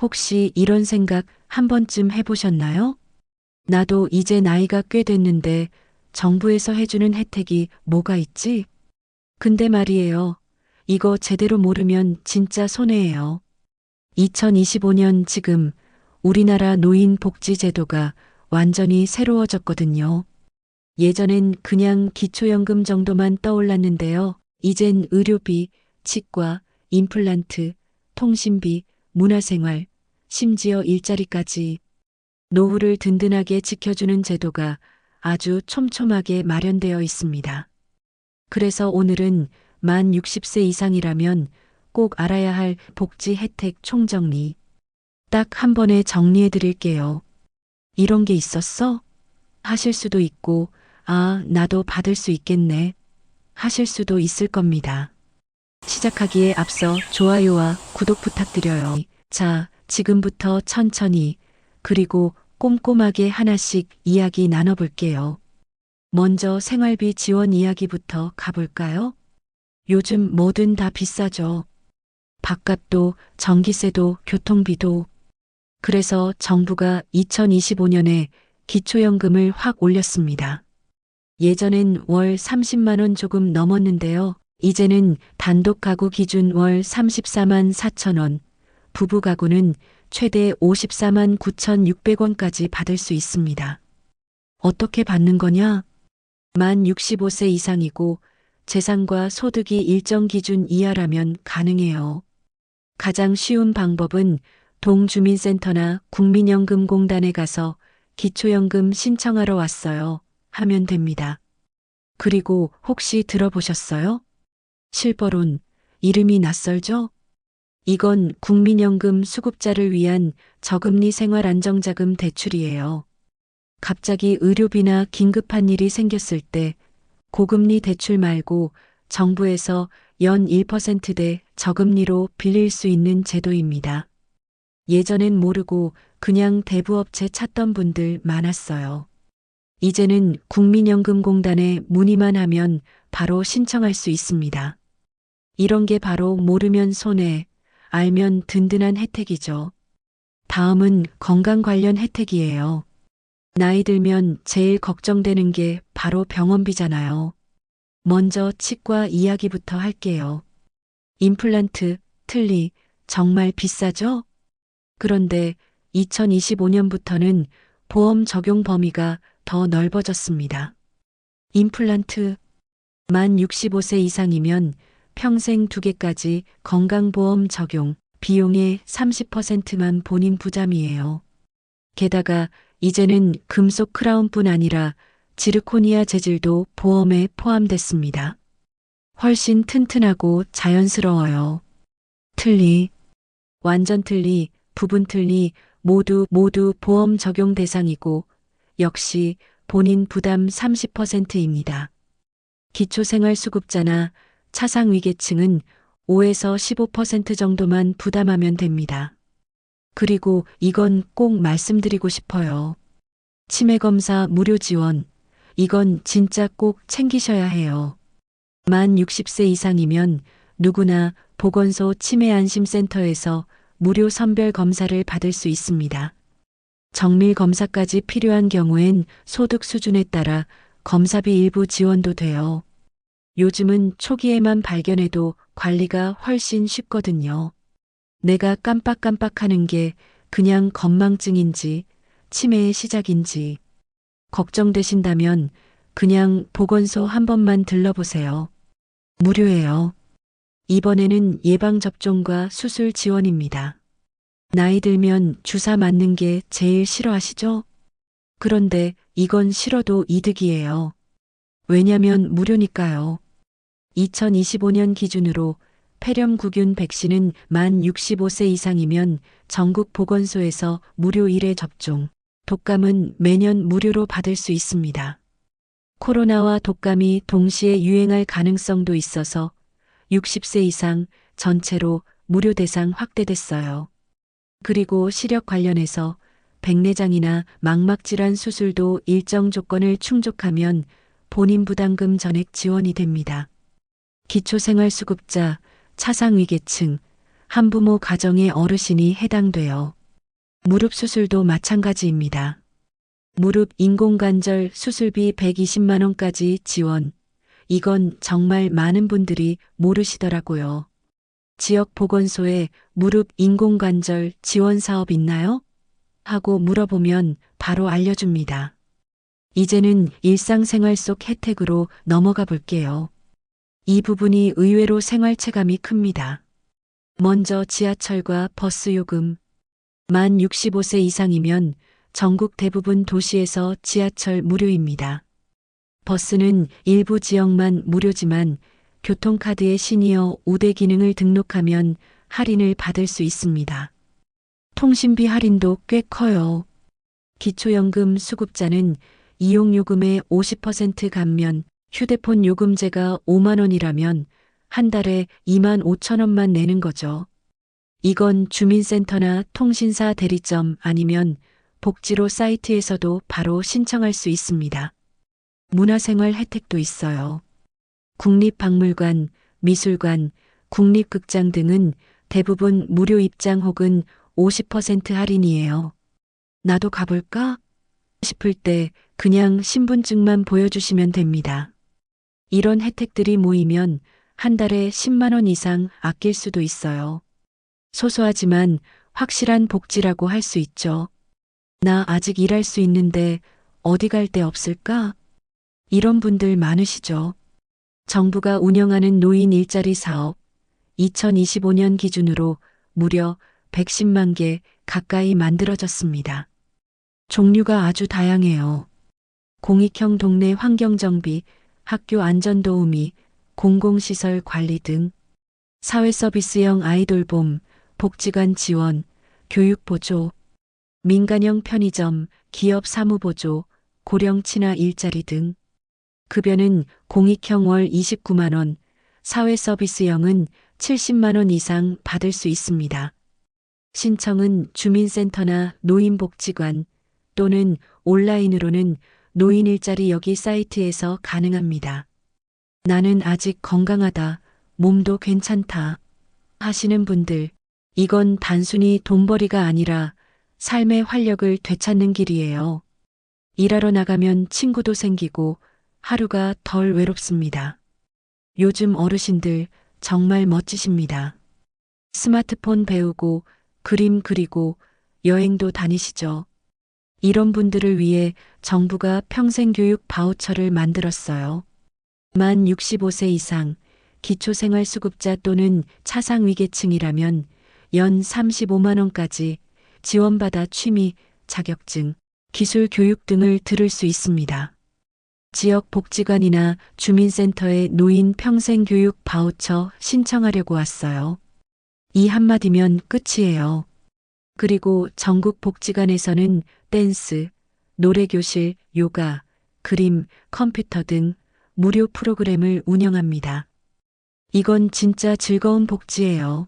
혹시 이런 생각 한 번쯤 해보셨나요? 나도 이제 나이가 꽤 됐는데 정부에서 해주는 혜택이 뭐가 있지? 근데 말이에요. 이거 제대로 모르면 진짜 손해예요. 2025년 지금 우리나라 노인 복지 제도가 완전히 새로워졌거든요. 예전엔 그냥 기초연금 정도만 떠올랐는데요. 이젠 의료비, 치과, 임플란트, 통신비, 문화생활, 심지어 일자리까지 노후를 든든하게 지켜주는 제도가 아주 촘촘하게 마련되어 있습니다. 그래서 오늘은 만 60세 이상이라면 꼭 알아야 할 복지 혜택 총정리. 딱 한 번에 정리해 드릴게요. 이런 게 있었어? 하실 수도 있고, 아, 나도 받을 수 있겠네. 하실 수도 있을 겁니다. 시작하기에 앞서 좋아요와 구독 부탁드려요. 자, 지금부터 천천히, 그리고 꼼꼼하게 하나씩 이야기 나눠볼게요. 먼저 생활비 지원 이야기부터 가볼까요? 요즘 뭐든 다 비싸죠. 밥값도, 전기세도, 교통비도. 그래서 정부가 2025년에 기초연금을 확 올렸습니다. 예전엔 월 30만원 조금 넘었는데요. 이제는 단독 가구 기준 월 34만 4천원, 부부 가구는 최대 54만 9,600원까지 받을 수 있습니다. 어떻게 받는 거냐? 만 65세 이상이고 재산과 소득이 일정 기준 이하라면 가능해요. 가장 쉬운 방법은 동주민센터나 국민연금공단에 가서 기초연금 신청하러 왔어요. 하면 됩니다. 그리고 혹시 들어보셨어요? 실버론 이름이 낯설죠? 이건 국민연금 수급자를 위한 저금리 생활안정자금 대출이에요. 갑자기 의료비나 긴급한 일이 생겼을 때 고금리 대출 말고 정부에서 연 1%대 저금리로 빌릴 수 있는 제도입니다. 예전엔 모르고 그냥 대부업체 찾던 분들 많았어요. 이제는 국민연금공단에 문의만 하면 바로 신청할 수 있습니다. 이런 게 바로 모르면 손해, 알면 든든한 혜택이죠. 다음은 건강 관련 혜택이에요. 나이 들면 제일 걱정되는 게 바로 병원비잖아요. 먼저 치과 이야기부터 할게요. 임플란트, 틀니, 정말 비싸죠? 그런데 2025년부터는 보험 적용 범위가 더 넓어졌습니다. 임플란트, 만 65세 이상이면 평생 두 개까지 건강보험 적용, 비용의 30%만 본인 부담이에요. 게다가 이제는 금속 크라운뿐 아니라 지르코니아 재질도 보험에 포함됐습니다. 훨씬 튼튼하고 자연스러워요. 틀니, 완전 틀니, 부분 틀니 모두 모두 보험 적용 대상이고 역시 본인 부담 30%입니다. 기초생활수급자나 차상 위계층은 5에서 15% 정도만 부담하면 됩니다. 그리고 이건 꼭 말씀드리고 싶어요. 치매 검사 무료 지원. 이건 진짜 꼭 챙기셔야 해요. 만 60세 이상이면 누구나 보건소 치매안심센터에서 무료 선별 검사를 받을 수 있습니다. 정밀 검사까지 필요한 경우엔 소득 수준에 따라 검사비 일부 지원도 돼요. 요즘은 초기에만 발견해도 관리가 훨씬 쉽거든요. 내가 깜빡깜빡 하는 게 그냥 건망증인지 치매의 시작인지 걱정되신다면 그냥 보건소 한 번만 들러보세요. 무료예요. 이번에는 예방접종과 수술 지원입니다. 나이 들면 주사 맞는 게 제일 싫어하시죠? 그런데 이건 싫어도 이득이에요. 왜냐면 무료니까요. 2025년 기준으로 폐렴구균 백신은 만 65세 이상이면 전국 보건소에서 무료 1회 접종, 독감은 매년 무료로 받을 수 있습니다. 코로나와 독감이 동시에 유행할 가능성도 있어서 60세 이상 전체로 무료 대상 확대됐어요. 그리고 시력 관련해서 백내장이나 망막질환 수술도 일정 조건을 충족하면 본인 부담금 전액 지원이 됩니다. 기초생활수급자, 차상위계층, 한부모 가정의 어르신이 해당돼요. 무릎 수술도 마찬가지입니다. 무릎 인공관절 수술비 120만 원까지 지원. 이건 정말 많은 분들이 모르시더라고요. 지역 보건소에 무릎 인공관절 지원 사업 있나요? 하고 물어보면 바로 알려줍니다. 이제는 일상생활 속 혜택으로 넘어가 볼게요. 이 부분이 의외로 생활 체감이 큽니다. 먼저 지하철과 버스 요금. 만 65세 이상이면 전국 대부분 도시에서 지하철 무료입니다. 버스는 일부 지역만 무료지만 교통카드의 시니어 우대 기능을 등록하면 할인을 받을 수 있습니다. 통신비 할인도 꽤 커요. 기초연금 수급자는 이용요금의 50% 감면, 휴대폰 요금제가 5만 원이라면 한 달에 2만 5천 원만 내는 거죠. 이건 주민센터나 통신사 대리점 아니면 복지로 사이트에서도 바로 신청할 수 있습니다. 문화생활 혜택도 있어요. 국립박물관, 미술관, 국립극장 등은 대부분 무료 입장 혹은 50% 할인이에요. 나도 가볼까? 싶을 때 그냥 신분증만 보여주시면 됩니다. 이런 혜택들이 모이면 한 달에 10만 원 이상 아낄 수도 있어요. 소소하지만 확실한 복지라고 할 수 있죠. 나 아직 일할 수 있는데 어디 갈 데 없을까? 이런 분들 많으시죠. 정부가 운영하는 노인 일자리 사업 2025년 기준으로 무려 110만 개 가까이 만들어졌습니다. 종류가 아주 다양해요. 공익형 동네 환경정비, 학교 안전도우미, 공공시설 관리 등 사회서비스형 아이돌봄, 복지관 지원, 교육보조, 민간형 편의점, 기업 사무보조, 고령 친화 일자리 등 급여는 공익형 월 29만 원, 사회서비스형은 70만 원 이상 받을 수 있습니다. 신청은 주민센터나 노인복지관 또는 온라인으로는 노인 일자리 여기 사이트에서 가능합니다. 나는 아직 건강하다, 몸도 괜찮다 하시는 분들, 이건 단순히 돈벌이가 아니라 삶의 활력을 되찾는 길이에요. 일하러 나가면 친구도 생기고 하루가 덜 외롭습니다. 요즘 어르신들 정말 멋지십니다. 스마트폰 배우고 그림 그리고 여행도 다니시죠. 이런 분들을 위해 정부가 평생교육 바우처를 만들었어요. 만 65세 이상 기초생활수급자 또는 차상위계층이라면 연 35만원까지 지원받아 취미, 자격증, 기술 교육 등을 들을 수 있습니다. 지역 복지관이나 주민센터에 노인 평생교육 바우처 신청하려고 왔어요. 이 한마디면 끝이에요. 그리고 전국 복지관에서는 댄스, 노래교실, 요가, 그림, 컴퓨터 등 무료 프로그램을 운영합니다. 이건 진짜 즐거운 복지예요.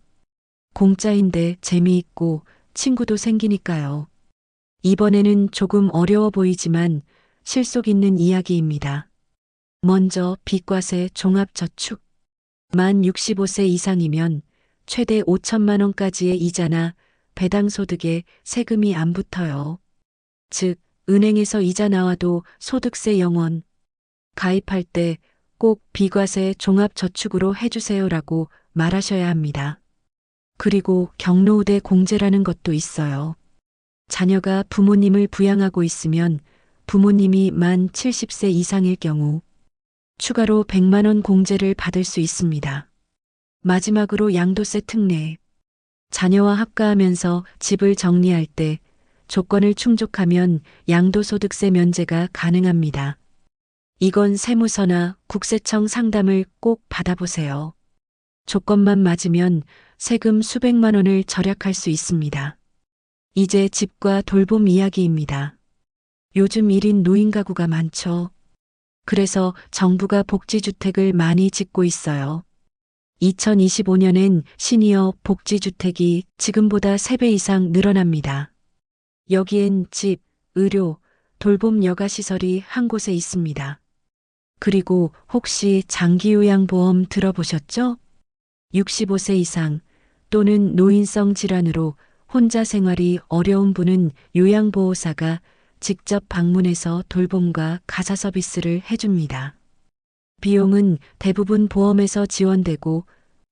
공짜인데 재미있고 친구도 생기니까요. 이번에는 조금 어려워 보이지만 실속 있는 이야기입니다. 먼저 비과세 종합저축. 만 65세 이상이면 최대 5천만 원까지의 이자나 배당소득에 세금이 안 붙어요. 즉, 은행에서 이자 나와도 소득세 영원. 가입할 때 꼭 비과세 종합저축으로 해주세요라고 말하셔야 합니다. 그리고 경로우대 공제라는 것도 있어요. 자녀가 부모님을 부양하고 있으면 부모님이 만 70세 이상일 경우 추가로 100만원 공제를 받을 수 있습니다. 마지막으로 양도세 특례. 자녀와 합가하면서 집을 정리할 때 조건을 충족하면 양도소득세 면제가 가능합니다. 이건 세무서나 국세청 상담을 꼭 받아보세요. 조건만 맞으면 세금 수백만 원을 절약할 수 있습니다. 이제 집과 돌봄 이야기입니다. 요즘 1인 노인 가구가 많죠. 그래서 정부가 복지주택을 많이 짓고 있어요. 2025년엔 시니어 복지주택이 지금보다 3배 이상 늘어납니다. 여기엔 집, 의료, 돌봄 여가시설이 한 곳에 있습니다. 그리고 혹시 장기요양보험 들어보셨죠? 65세 이상 또는 노인성 질환으로 혼자 생활이 어려운 분은 요양보호사가 직접 방문해서 돌봄과 가사 서비스를 해줍니다. 비용은 대부분 보험에서 지원되고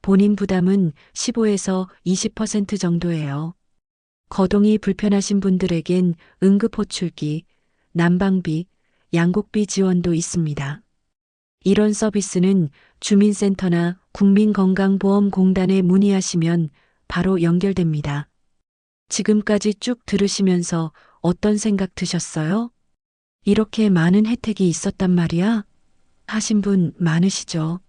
본인 부담은 15에서 20% 정도예요. 거동이 불편하신 분들에겐 응급호출기, 난방비, 양곡비 지원도 있습니다. 이런 서비스는 주민센터나 국민건강보험공단에 문의하시면 바로 연결됩니다. 지금까지 쭉 들으시면서 어떤 생각 드셨어요? 이렇게 많은 혜택이 있었단 말이야? 하신 분 많으시죠?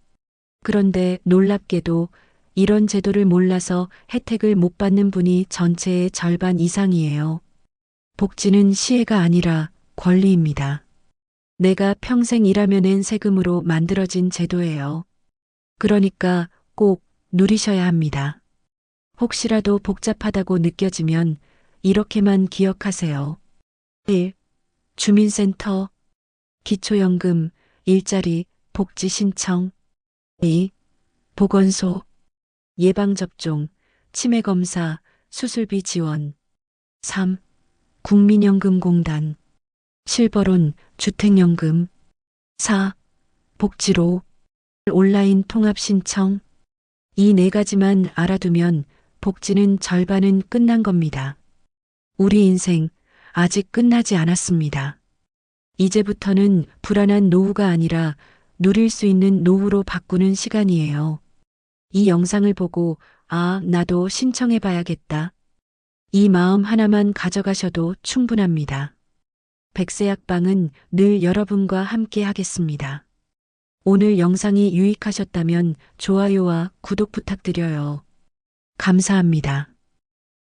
그런데 놀랍게도 이런 제도를 몰라서 혜택을 못 받는 분이 전체의 절반 이상이에요. 복지는 시혜가 아니라 권리입니다. 내가 평생 일하며 낸 세금으로 만들어진 제도예요. 그러니까 꼭 누리셔야 합니다. 혹시라도 복잡하다고 느껴지면 이렇게만 기억하세요. 1. 주민센터, 기초연금, 일자리, 복지 신청. 2. 보건소, 예방접종, 치매검사, 수술비 지원. 3. 국민연금공단, 실버론, 주택연금. 4. 복지로, 온라인 통합 신청. 이 네 가지만 알아두면 복지는 절반은 끝난 겁니다. 우리 인생 아직 끝나지 않았습니다. 이제부터는 불안한 노후가 아니라 누릴 수 있는 노후로 바꾸는 시간이에요. 이 영상을 보고 아, 나도 신청해 봐야겠다. 이 마음 하나만 가져가셔도 충분합니다. 백세약방은 늘 여러분과 함께 하겠습니다. 오늘 영상이 유익하셨다면 좋아요와 구독 부탁드려요. 감사합니다.